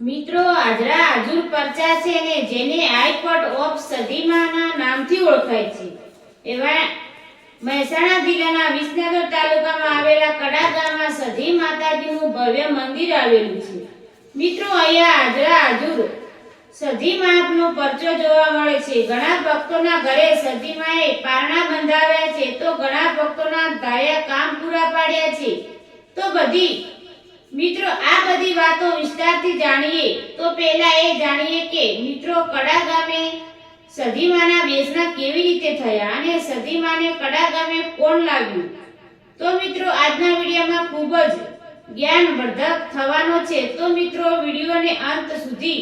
મિત્રો હાજરા આજુર પરચા છે ને, જેને હાઈકોર્ટ ઓફ સદીમાના નામથી ઓળખાય છે. એવા મહેસાણા જિલ્લાના વિસનગર તાલુકામાં આવેલા કડા ગામમાં સધી માતાજીનું ભવ્ય મંદિર આવેલું છે. મિત્રો, અહીંયા હાજરા હાજુર સધી માતનો પરચો જોવા મળે છે. ઘણા ભક્તોના ઘરે સધીમાએ પારણા બંધાવ્યા છે. તો ઘણા ભક્તોના ધાર્યા કામ પૂરા પાડ્યા છે. તો બધી મિત્રો, આ બધી વાતો વિસ્તારથી જાણીએ, તો પહેલા એ જાણીએ કે મિત્રો, કડા ગામે સધીમાના બેસના કેવી રીતે થયા અને સધીમાને કડા ગામે કોણ લાવ્યું તો મિત્રો, આજના વિડીયોમાં ખૂબ જ જ્ઞાનવર્ધક થવાનો છે. તો મિત્રો, વિડીયોને અંત સુધી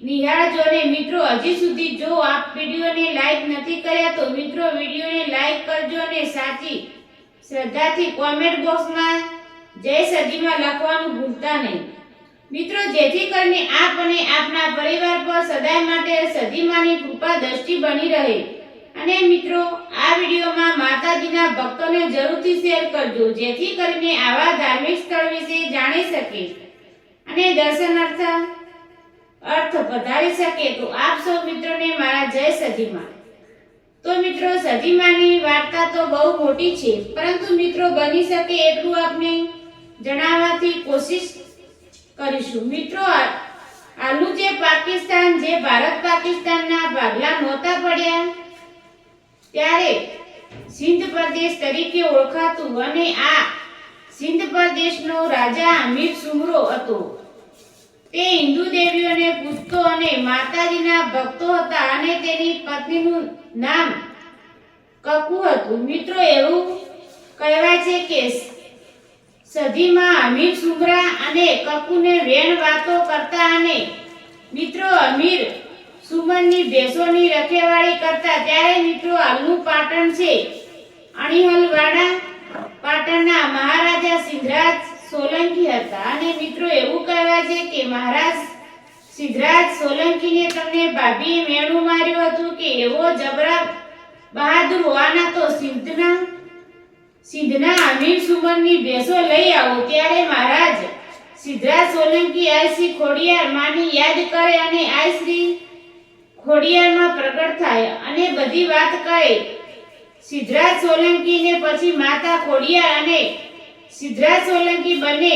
નિહાળજો અને મિત્રો, હજી સુધી જો આપ વિડીયોને લાઈક નથી કર્યા, તો મિત્રો, વિડીયોને લાઈક કરજો અને સાચી શ્રદ્ધાથી કોમેન્ટ બોક્સમાં જય સદીમાં લખવાનું ભૂલતા નહીં. મિત્રો, જેથી કરીને આપ અને આપના પરિવાર પર સદાય માટે સદીમાની કૃપા દ્રષ્ટિ બની રહે. અને મિત્રો, આ વિડીયોમાં માતાજીના ભક્તોને જરૂરથી શેર કરજો, જેથી કરીને આવા ધાર્મિક સ્થળ વિશે જાણી શકે. અને દર્શનાર્થ અર્થ વધારી શકે, તો આપ સૌ મિત્રોને મારા જય સદીમાં. તો મિત્રો, સદીમાની વાર્તા તો બહુ મોટી છે, પરંતુ મિત્રો, બની શકે એટલું આપણે જણાવવાથી કોશિશ કરીશું. મિત્રો આલુ જે પાકિસ્તાન, જે ભારત પાકિસ્તાનના ભાગલા નહોતા પડ્યા, ત્યારે સિંધ પ્રદેશ તરીકે ઓળખાતું અને આ સિંધ પ્રદેશનો રાજા અમીર સુમરો હતો. તે હિન્દુ દેવીઓને પૂજતો અને માતાજીના ભક્તો હતા અને તેની પત્નીનું નામ કકુ હતું. મિત્રો, એવું કહેવાય છે કે સદીમાં અમીર સુમરા અને કપૂને વેણ વાતો કરતા અને મિત્રો અમીર સુમનની ભેંસોની રખેવાળી કરતા ત્યારે મિત્રો હાલનું પાટણ છે. અણીહલવાડા પાટણના મહારાજા સિદ્ધરાજ સોલંકી હતા અને મિત્રો એવું કહેવાય છે કે મહારાજ સિદ્ધરાજ સોલંકીને તમને ભાભીએ મેણું માર્યું હતું કે એવો જબરા બહાદુર હોવાના તો સિદ્ધના અમીર સુમનની ભેંસો લઈ આવો ત્યારે મહારાજ સિદ્ધરાજ સોલંકી આ શ્રી ખોડિયાર માની યાદ કરે અને આ શ્રી ખોડિયારમાં પ્રગટ થાય અને બધી વાત કહે. સિદ્ધરાજ સોલંકીને પછી માતા ખોડિયાર અને સિદ્ધરાજ સોલંકી બંને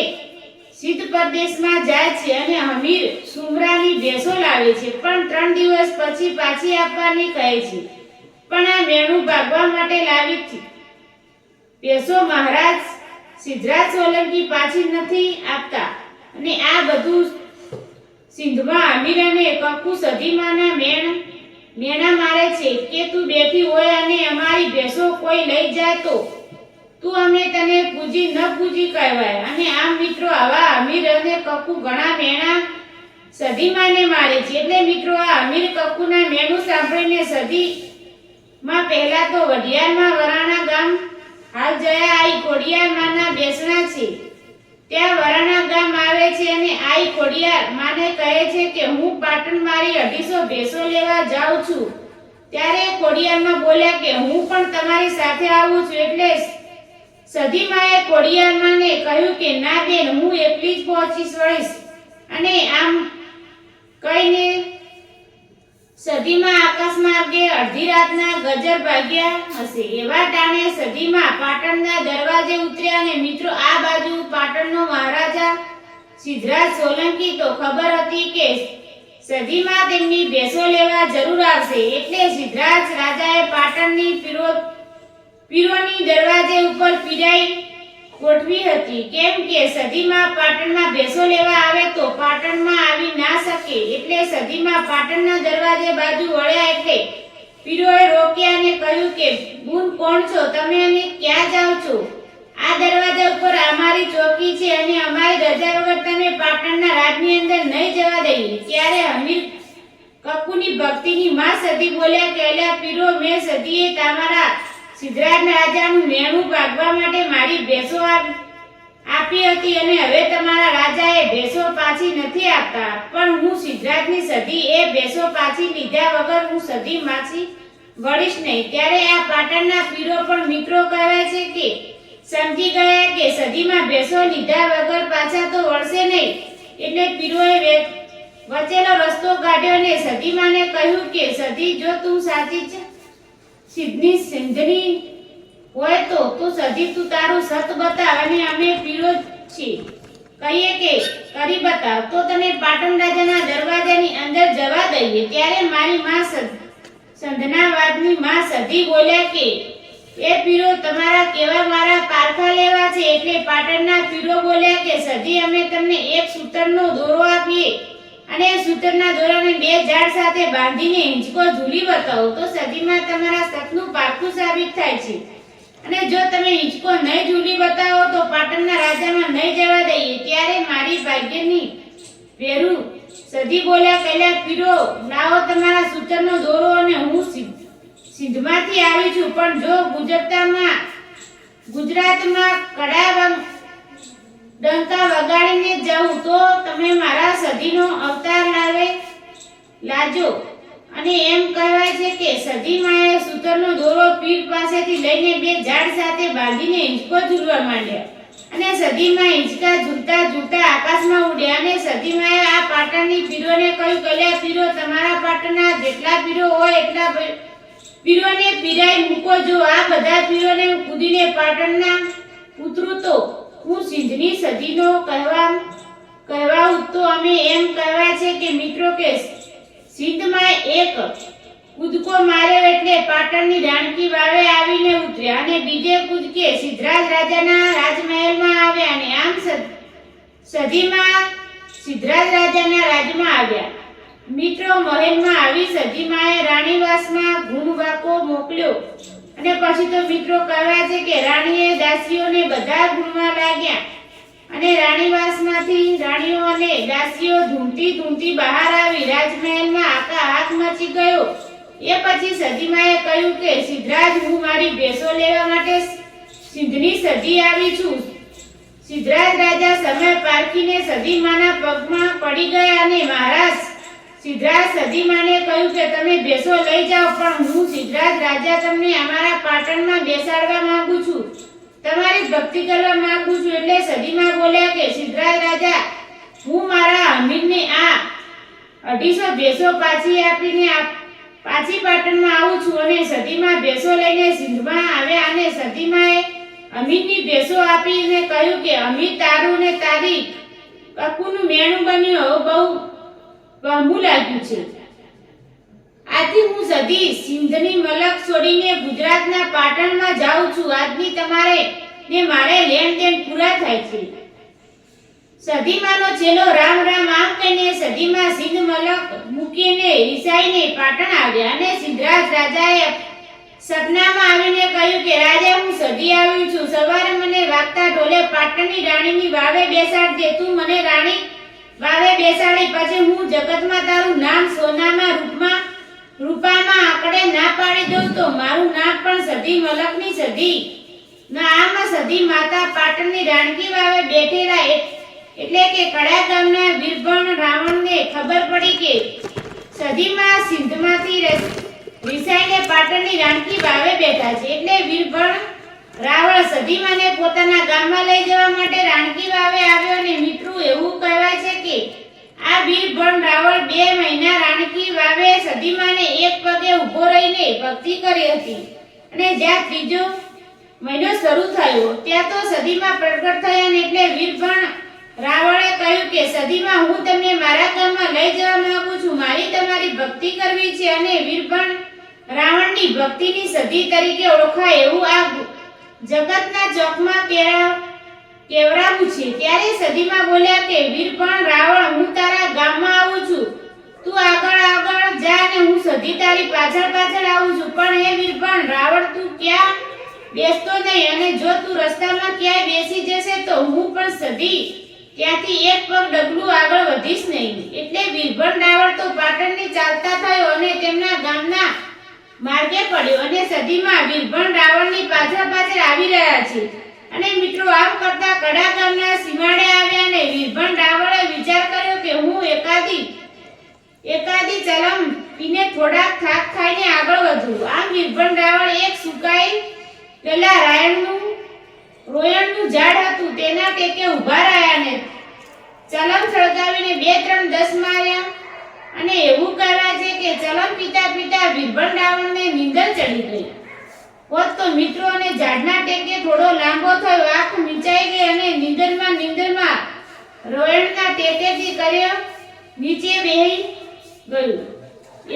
સિદ્ધ પ્રદેશમાં જાય છે અને હમીર સુમરાની ભેંસો લાવે છે, પણ ત્રણ દિવસ પછી પાછી આપવાની કહે છે. પણ આ મેણું ભાગવા માટે લાવી છે ભેંસો મહારાજ સિદ્ધરાજ સોલંકી પાછી નથી આપતા. અને આ બધું સિંધમાં અમીર અને કક્કુ સધીમાના મેણ, મેણા મારે છે કે તું બેઠી હોય અને અમારી ભેંસો કોઈ લઈ જાય તો? તું અમે તને પૂજી ન પૂજી કહેવાય. અને આમ મિત્રો આવા અમીર અને કક્કુ ઘણા મેણા સધીમાને મારે છે. એટલે મિત્રો આ અમીર કક્કુના મેણું સાંભળીને સધીમાં પહેલા તો વઢિયારમાં વરાણા ગામ હાલ જયા આઈ ખોડિયાર માના બેસણા છે. ત્યાં વરાણા ગામ આવે છે અને આઈ ખોડિયાર માને કહે છે કે હું પાટણ મારી અઢીસો ભેંસો લેવા જાઉં છું. ત્યારે ખોડિયારમાં બોલ્યા કે હું પણ તમારી સાથે આવું છું એટલે સધીમાએ ખોડિયારમાંને કહ્યું કે ના બેન, હું એકલી જ પહોંચીશ વળીશ. અને આમ કહીને સદીમાં આકાશ માર્ગે અડધી રાતના ગજર ભાગ્યા હશે. એવા ટાણે સદીમાં પાટણના દરવાજે ઉતર્યા અને મિત્રો, આ બાજુ પાટણનો મહારાજા સિદ્ધરાજ સોલંકી તો ખબર હતી કે સદીમાં તેમની ભેસો લેવા જરૂર આવશે. એટલે સિદ્ધરાજ રાજાએ પાટણની પીરો, પીરોની દરવાજે ઉપર પીરાઈ ગોઠવી હતી. કેમ કે સદીમાં પાટણમાં ભેંસો લેવા આવે તો પાટણમાં આવી ના શકે. એટલે સદીમાં પાટણના દરવાજે બાજુ વળ્યા એટલે પીરોએ રોક્યા અને કહ્યું કે, બુન, કોણ છો? તમે અને ક્યાં જાઓ છો? આ દરવાજા ઉપર અમારી ચોકી છે અને અમારી રજા વગર તમે પાટણના રાજની અંદર નહીં જવા દઈએ ત્યારે હમીર કક્કુની ભક્તિની માં સદી બોલ્યા, કહેલા, પીરો, મેં સદીએ તમારા સિદ્ધરાજ રાજાનું મેણું ભાગવા માટે મારી ભેંસો આપી હતી અને હવે તમારા રાજાએ ભેંસો પાછી નથી આપતા. પણ હું સિદ્ધરાજની સધી, એ ભેંસો પાછી લીધા વગર હું સધી માછી વળીશ નહીં. ત્યારે આ પાટણના પીરો પણ મિત્રો કહે છે કે, સમજી ગયા કે સધીમાં ભેંસો લીધા વગર પાછા તો વળશે નહીં. એટલે પીરોએ વચ્ચેનો રસ્તો કાઢ્યો અને સધીમાને કહ્યું કે, સધી, જો તું સાચી છે સિદ્ધની સિંધની હોય તો તું સધી તું તારું સત બતાવ અને અમે પીળો છીએ. કહીએ કે, કરી બતાવ. તો તને પાટણ રાજાના દરવાજાની અંદર જવા દઈએ. ત્યારે મારી માં સંધનાવાદની માં સધી બોલ્યા કે, એ પીરો તમારા કેવા મારા પારખા લેવા છે? એટલે પાટણના પીરો બોલ્યા કે, સધી, અમે તમને એક સૂતરનો દોરો આપીએ. અને સૂતરના દોરાને બે ઝાડ સાથે બાંધીને હિંચકો ઝૂલી બતાવો, તો સદીમાં તમારા સપનું પાકું સાબિત થાય છે. અને જો તમે હિંચકો નહીં ઝૂલી બતાવો, તો પાટણના રાજામાં નહીં જવા દઈએ. ત્યારે મારી ભાગ્યની વેરું સદી બોલ્યા પહેલા, પીરો, લાવો તમારા સૂતરનો દોરો અને હું સિંધમાંથી આવી છું. પણ જો ગુજરાતમાં ગુજરાતમાં કડા વગ- ડંકા વગાડીને જાઉં તો તમે મારા સધીનો અવતાર લાવે, લાજો. અને એમ કહેવાય છે કે સધી સદીમાએ સૂતરનો દોરો પીર પાસેથી લઈને બે ઝાડ સાથે બાંધીને હિંચકો ઝૂલવા માંડ્યા. અને સધીમાં હિંચકા ઝૂલતા ઝૂલતા આકાશમાં ઉડ્યા અને સદીમાએ આ પાટણની પીરોને કહ્યું, કલ્યા પીરો, તમારા પાટણના જેટલા પીરો હોય એટલા પીરોને પીરાઈ મૂકો જો આ બધા પીરોને કૂદીને પાટણના ઉતરું તો હું સિંધની સદીનો કહેવા કહેવાઉં તો અમે એમ કહેવાય છે કે, મિત્રો કે, સિંધમાં એક કૂદકો માર્યો એટલે પાટણની રાણકી વાવે આવીને ઉતર્યા અને બીજે કૂદકે સિદ્ધરાજ રાજાના રાજમહેલમાં આવ્યા અને આમ સદ- સદીમાં સિદ્ધરાજ રાજાના રાજમાં આવ્યા. મિત્રો મહેલમાં આવી સદીમાએ રાણીવાસમાં ગુણવાકો મોકલ્યો. અને પછી તો મિત્રો કહેવાય છે કે રાણીએ દાસીઓને બધા ગુણવા લાગ્યા. અને રાણીવાસમાંથી રાણીઓ અને દાસીઓ ધૂમતી ધૂમતી બહાર આવી રાજમહેલમાં આકા હાથ મચી ગયો. એ પછી સદીમાએ કહ્યું કે, સિદ્ધરાજ, હું મારી ભેંસો લેવા માટે સિંધની સજી આવી છું. સિદ્ધરાજ રાજા સમય પારખીને સદીમાના પગમાં પડી ગયા અને મહારાજ સિદ્ધરાજ સદીમાને કહ્યું કે તમે ભેસો લઈ જાઓ, પણ હું સિદ્ધરાજ રાજા તમને અમારા પાટણમાં બેસાડવા માંગુ છું. તમારી ભક્તિ કરવા માંગુ છું એટલે સદીમાં બોલ્યા કે, સિદ્ધરાજ રાજા, હું મારા અમીરને આ અઢીસો ભેસો પાછી આપીને આપ- પાછી પાટણમાં આવું છું અને સદીમાં ભેસો લઈને સિંધમાં આવ્યા અને સદીમાએ અમીરની ભેસો આપીને કહ્યું કે અમીર તારું ને તારી કકુનું મેણું બન્યું. બહુ બહુ લાગ્યું છે. આથી હું સધી સિંધની મલક છોડીને ગુજરાતના પાટણમાં જાઉં છું. આજની તમારે ને મારે લેણ દેણ પૂરા થાય છે. સદીમાનો છેલ્લો રામ રામ આમ કહીને સધીમાં સિંધ મલક મૂકીને રિસાઈને પાટણ આવ્યા અને સિદ્ધરાજ રાજાએ સપનામાં આવીને કહ્યું કે, રાજા, હું સધી આવ્યું છું. સવારે મને વાગતા ઢોલે પાટણની રાણીની વાવે બેસાડજે. તું મને રાણી વાવે બેસાડી, પછી હું જગતમાં તારું નામ સોનામાં રૂપમાં રૂપામાં આંકડે ના પાડી દઉં તો મારું નામ પણ સધી મલકની સધી. આમાં સધી માતા પાટણની રાણકી વાવે બેઠેલા એટલે કે કડા ગામના વીરભણ રાવણને ખબર પડી કે સધીમાં સિંધમાંથી રસ- રિસાઈને પાટણની રાણકી વાવે બેઠા છે. એટલે વીરભણ સદીમાને પોતાના ગામમાં લઈ જવા માટે રાણકી વાવે આવ્યો અને મિત્રો એવું કહેવાય છે કે, આ વીરભણ રાવણ બે મહિના રાણકી વાવે સદીમાને એક પગે ઊભો રહીને ભક્તિ કરી હતી. અને જ્યાં ત્રીજો મહિનો શરૂ થયો, ત્યાં તો સદીમાં પ્રગટ થયા ને એટલે વીરભણ રાવણે કહ્યું કે, સદીમાં હું તમને મારા ગામમાં લઈ જવા માંગુ છું. મારી તમારી ભક્તિ કરવી છે અને વીરભણ રાવણની ભક્તિની સદી તરીકે ઓળખાય એવું આ જગતના ચોકમાં કેળા કેવડાવું છે? ત્યારે સદીમાં બોલ્યા કે, વીરભણ રાવણ હું તારા ગામમાં આવું છું. તું આગળ આગળ જા ને હું સધી તારી પાછળ પાછળ આવું છું. પણ હે વીરભણ રાવણ તું ક્યાં બેસતો નહીં? અને જો તું રસ્તામાં ક્યાંય બેસી જશે તો હું પણ સધી ત્યાંથી એક પગ ડગલું આગળ વધીશ નહીં. એટલે વીરભણ રાવણ તો પાટણની ચાલતા થયો અને તેમના ગામના માર્ગે પડ્યો અને સદીમાં વીરભણ રાવણની પાછળ પાછળ આવી રહ્યા છે. અને મિત્રો, આમ કરતા કડા ગામના સીમાડે આવ્યા અને વીરભણ રાવણે વિચાર કર્યો કે હું એકાદી એકાદી ચલમ પીને થોડાક થાક ખાઈને આગળ વધું. આમ વીરભણ રાવણ એક સુકાઈ પેલા રાયણનું, રોયણનું ઝાડ હતું. તેના ટેકે ઊભા રહ્યા ને ચલમ સળગાવીને બે, ત્રણ દસ માર્યા અને એવું છે કે ચલન પિતા પિતા વિરભણ રાવણને નીંદર ચડી ગઈ. હોત તો મિત્રો અને ઝાડના ટેકે થોડો લાંબો થયો, આંખ મીચાઈ ગઈ અને નીંદરમાં નીંદરમાં રોયણના ટેકેથી કર્યો, નીચે બેહી ગયું.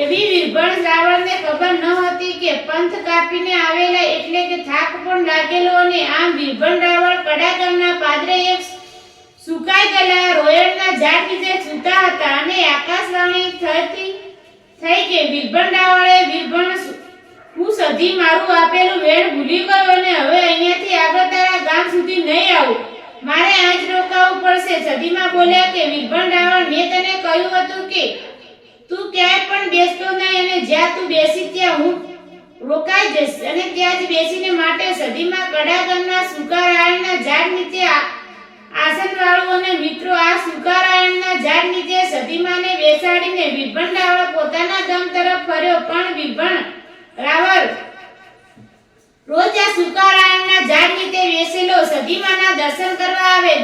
એવી વિરભણ રાવણને ખબર ન હતી કે પંથ કાપીને આવેલા એટલે કે થાક પણ લાગેલો અને આમ વિરભણ રાવણ કડાકરના પાદરે એક સુકાઈ ગયેલા રોયણના ઝાડ નીચે સૂતા હતા અને આકાશવાણી થતી થઈ કે વિરભણ રાવણે વિરભણ હું સધી મારું આપેલું વેળ ભૂલી ગયો અને હવે અહીંયાથી આગળ તારા ગામ સુધી નહીં આવું. મારે આજ રોકાવું પડશે સધીમાં બોલ્યા કે રાવણ મેં તને કહ્યું હતું કે, તું ક્યાંય પણ બેસતો નહીં અને જ્યાં તું બેસી ત્યાં હું રોકાઈ જઈશ અને ત્યાં જ બેસીને માટે સદીમાં કડા ગામના સુકારાયણના ઝાડ નીચે આ- આસન વાળું અને મિત્રો આ સુકારાયણના ઝાડ નીચે સદીમાને બેસાડીને વિભણ રાવળ પોતાના ગામ તરફ ફર્યો. પણ વિભણ રાવળ રોજ આ સુકારાયણના ઝાડ નીચે બેસેલો. સદીમાના દર્શન કરવા આવે.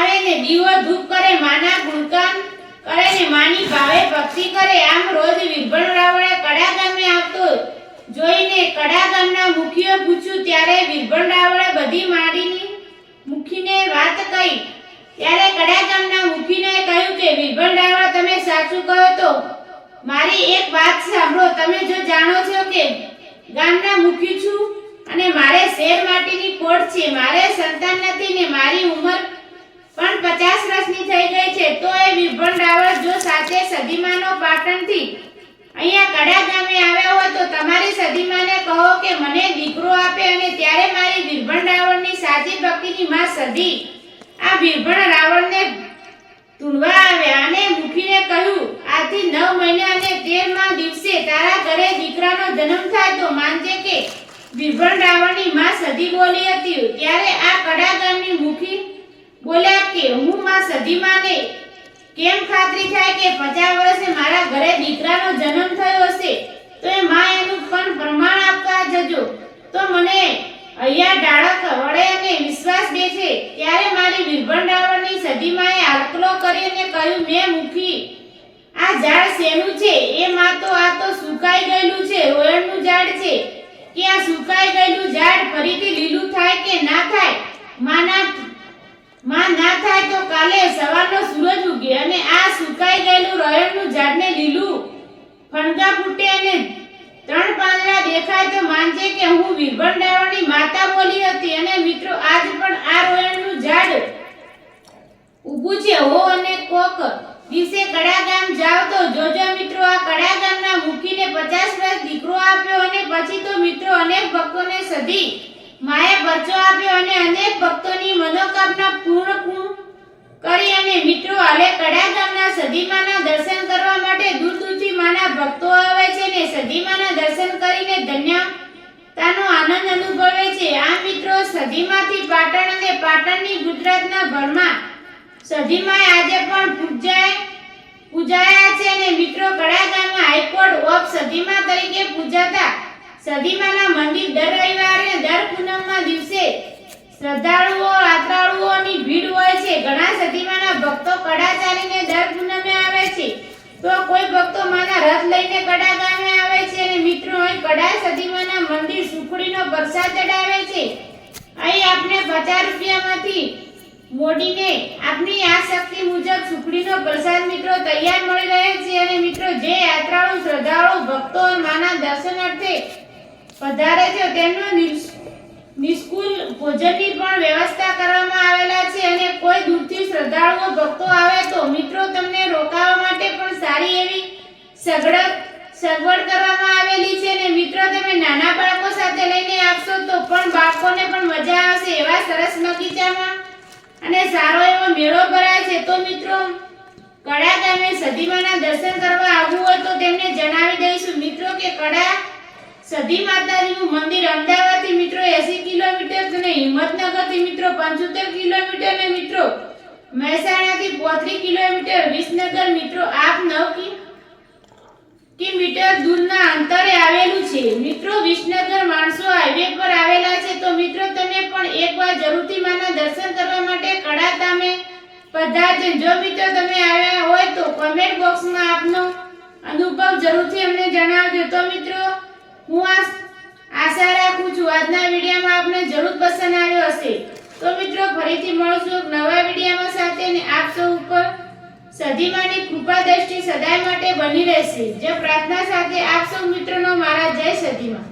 આવે ને દીવો ધૂપ કરે, માના ગુણગાન કરે ને માની ભાવે ભક્તિ કરે. આમ રોજ વિભણ રાવળે કડા ગામે આવતો. જોઈને કડા ગામના મુખીએ પૂછ્યું, ત્યારે વિભણ રાવળે બધી માડીની મુખીને વાત કહી. ત્યારે કડા ગામના મુખીને કહ્યું કે, વિભણ રાવળ, તમે સાચું કહો તો? મારી એક વાત સાંભળો. તમે જો જાણો છો કે ગામના મુખી છું અને મારે શેર માટીની કોટ છે. મારે સંતાન નથી ને મારી ઉંમર પણ પચાસ વર્ષની થઈ ગઈ છે. તો એ વિભણ ડાવર જો સાચે સદીમાનો પાટણથી અહીંયા કડા ગામે આવ્યા હોય તો તમારી સદીમાને કહો કે મને દીકરો આપે અને ત્યારે મારી વિરભણ રાવણની સાચી ભક્તિની માં સદી આ બિરભણ રાવણને તુણવા આવ્યા અને મુખીને કહ્યું આથી નવ મહિના અને તેરમા દિવસે તારા ઘરે દીકરાનો જન્મ થાય તો માનજે કે બિરભણ રાવણની માં સદી બોલી હતી. ત્યારે આ કડા ગામની મુખી બોલ્યા કે, હું માં સદીમાને કેમ ખાતરી થાય કે પચાસ વર્ષે મારા ઘરે દીકરાનો જન્મ થયો હશે? તો એ માં એનું પણ પ્રમાણ આપવા જજો. તો મને અહીંયા ડાળક વડે અને વિશ્વાસ બેસે. ત્યારે મારી વિરભણ રાવણની સદીમાએ આકલો કરીને કહ્યું, મેં મૂકી. આ ઝાડ શેનું છે? એ માં તો આ તો સુકાઈ ગયેલું છે, રોયણનું ઝાડ છે. કે આ સુકાઈ ગયેલું ઝાડ ફરીથી લીલું થાય કે ના થાય? માના માં ના થાય તો કાલે સવારનો સૂરજ ઉગે અને આ સુકાઈ ગયેલું રયણનું ઝાડને લીલું. ફણગા ફૂટે અને ત્રણ પાંદડા દેખાય તો માનજે કે હું વિરભણ રાવણની માતા બોલી હતી અને મિત્રો આજ પણ આ રોયણનું ઝાડ ઊભું છે. હો અને કોક દિવસે કડા ગામ જાવ તો જોજો મિત્રો, આ કડા ગામના મૂકીને પચાસ વર્ષ દીકરો આપ્યો અને પછી તો મિત્રો અનેક ભક્તોને સધી. માએ બચ્ચો આપ્યો અને અનેક ભક્તોની મનોકામના પૂર્ણ પૂર્ણ કરી અને મિત્રો, હાલે કડા ગામના સદીમાના દર્શન કરવા માટે દૂર દૂરથી માના ભક્તો આવે છે ને સદીમાના દર્શન કરીને ધન્યતાનો આનંદ અનુભવે છે. આ મિત્રો સદીમાંથી પાટણ અને પાટણની ગુજરાતના ભરમાં સદીમાએ આજે પણ પૂજાય, પૂજાયા છે અને મિત્રો કડા ગામમાં હાઈકોર્ટ ઓફ સધીમા તરીકે પૂજાતા સદીમાના મંદિર દર રવિવારે દર પૂનમના દિવસે શ્રદ્ધાળુઓ યાત્રાળુઓની ભીડ હોય છે. ઘણા સદીમાના ભક્તો કડા ચાલીને દર પૂનમે આવે છે. તો કોઈ ભક્તો માના રથ લઈને કડા ગામે આવે છે અને મિત્રો અહીં કડા સદીમાના મંદિર સુખડીનો પ્રસાદ ચડાવે છે. અહીં આપને પચાસ રૂપિયામાંથી મોડીને આપની આ શક્તિ મુજબ સુખડીનો પ્રસાદ મિત્રો તૈયાર મળી રહે છે. અને મિત્રો, જે યાત્રાળુ શ્રદ્ધાળુ ભક્તો માના દર્શનાર્થે પધારે છે. તેમનો નિઃશુલ્ક ભોજનની પણ વ્યવસ્થા કરવામાં આવેલા છે અને કોઈ દૂરથી શ્રદ્ધાળુઓ, ભક્તો આવે તો મિત્રો તમને રોકાવા માટે પણ સારી એવી સગવડ સગવડ કરવામાં આવેલી છે અને મિત્રો તમે નાના બાળકો સાથે લઈને આવશો તો પણ બાળકોને પણ મજા આવશે એવા સરસ બગીચામાં. અને સારો એવો મેળો ભરાય છે. તો મિત્રો કડા ગામે સદીમાના દર્શન કરવા આવવું હોય તો તેમને જણાવી દઈશું. મિત્રો કે કડા સદી માતાજીનું મંદિર અમદાવાદથી મિત્રો 80 કિલોમીટર અને હિંમતનગરથી મિત્રો 75 કિલોમીટર અને મિત્રો મહેસાણાથી 35 કિલોમીટર, વિસનગર મિત્રો આપ 9 કિ કિલોમીટર દૂરના અંતરે આવેલું છે. મિત્રો, વિસનગર માણસો હાઈવે પર આવેલા છે તો મિત્રો તમે પણ એકવાર જરૂરથી માના દર્શન કરવા માટે કડા તામે પધારજો. જો મિત્રો તમે આવ્યા હોય તો કમેન્ટ બોક્સમાં આપનો અનુભવ જરૂરથી અમને જણાવજો. તો મિત્રો હું આશા રાખું છું. આજના વિડીયોમાં આપને જરૂર પસંદ આવ્યો હશે. તો મિત્રો, ફરીથી મળશું એક નવા વિડીયોમાં સાથે અને આપ સૌ ઉપર સદીમાની કૃપા દ્રષ્ટિ સદાય માટે બની રહેશે. જે પ્રાર્થના સાથે આપ સૌ મિત્રોનો મારા જય સદીમાં